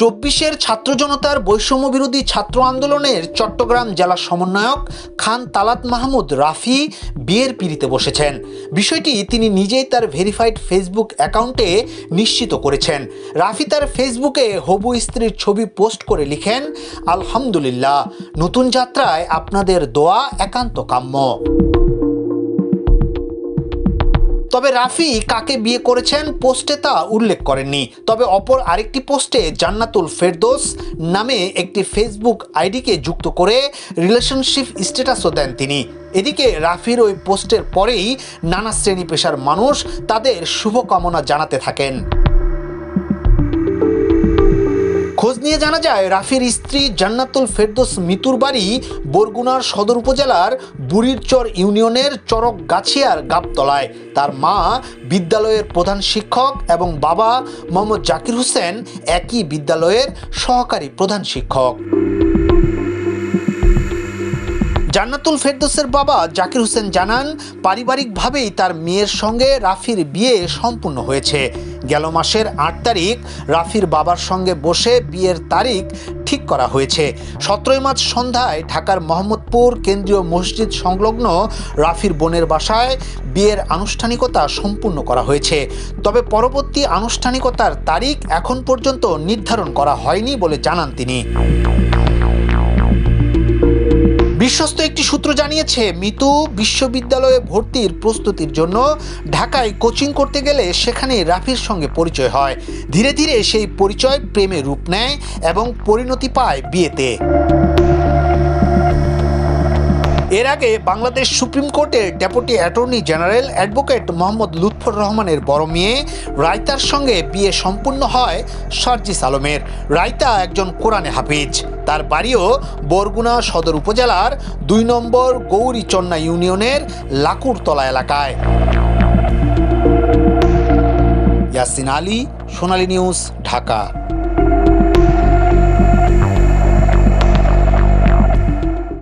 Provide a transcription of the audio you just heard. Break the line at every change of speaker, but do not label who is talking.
চব্বিশের ছাত্র জনতার বৈষম্য বিরোধী ছাত্র আন্দোলনের চট্টগ্রাম জেলা সমন্বয়ক খান তালাত মাহমুদ রাফি বিয়ের পিড়িতে বসেছেন। বিষয়টি তিনি নিজেই তার ভেরিফাইড ফেসবুক অ্যাকাউন্টে নিশ্চিত করেছেন। রাফি তার ফেসবুকে হবু স্ত্রীর ছবি পোস্ট করে লিখেন, আলহামদুলিল্লাহ, নতুন যাত্রায় আপনাদের দোয়া একান্ত কাম্য। তবে রাফি কাকে বিয়ে করেছেন পোস্টে তা উল্লেখ করেননি। তবে অপর আরেকটি পোস্টে জান্নাতুল ফেরদোস নামে একটি ফেসবুক আইডিকে যুক্ত করে রিলেশনশিপ স্ট্যাটাসও দেন তিনি। এদিকে রাফির ওই পোস্টের পরেই নানা শ্রেণি পেশার মানুষ তাদের শুভকামনা জানাতে থাকেন। খোঁজ নিয়ে জানা যায়, রাফির স্ত্রী জান্নাতুল ফেরদোস মিতুর বাড়ি বরগুনার সদর উপজেলার বুড়িরচর ইউনিয়নের চরক গাছিয়ার গাবতলায়। তার মা বিদ্যালয়ের প্রধান শিক্ষক এবং বাবা মোহাম্মদ জাকির হোসেন একই বিদ্যালয়ের সহকারী প্রধান শিক্ষক। জান্নাতুল ফেরদোসের বাবা জাকির হোসেন জানান, পারিবারিকভাবেই তার মেয়ের সঙ্গে রাফির বিয়ে সম্পূর্ণ হয়েছে। গেল মাসের আট তারিখ রাফির বাবার সঙ্গে বসে বিয়ের তারিখ ঠিক করা হয়েছে। সতেরোই মার্চ সন্ধ্যায় ঢাকার মোহাম্মদপুর কেন্দ্রীয় মসজিদ সংলগ্ন রাফির বোনের বাসায় বিয়ের আনুষ্ঠানিকতা সম্পূর্ণ করা হয়েছে। তবে পরবর্তী আনুষ্ঠানিকতার তারিখ এখন পর্যন্ত নির্ধারণ করা হয়নি বলে জানান তিনি। বিশ্বস্ত একটি সূত্র জানিয়েছে, মিতু বিশ্ববিদ্যালয়ে ভর্তির প্রস্তুতির জন্য ঢাকায় কোচিং করতে গেলে সেখানে রাফির সঙ্গে পরিচয় হয়। ধীরে ধীরে সেই পরিচয় প্রেমে রূপ নেয় এবং পরিণতি পায় বিয়েতে। এর আগে বাংলাদেশ সুপ্রিম কোর্টের deputy attorney general advocate Mohammad Lutfor রহমানের বড় মেয়ে রায়তার সঙ্গে বিয়ে সম্পূর্ণ হয় সার্জিস আলমের। রায়তা একজন কোরআনে হাফিজ। তার বাড়িও বরগুনা সদর উপজেলার দুই নম্বর গৌরীচন্না ইউনিয়নের লাকুরতলা এলাকায়। ইয়াসিন আলী, সোনালী নিউজ, ঢাকা।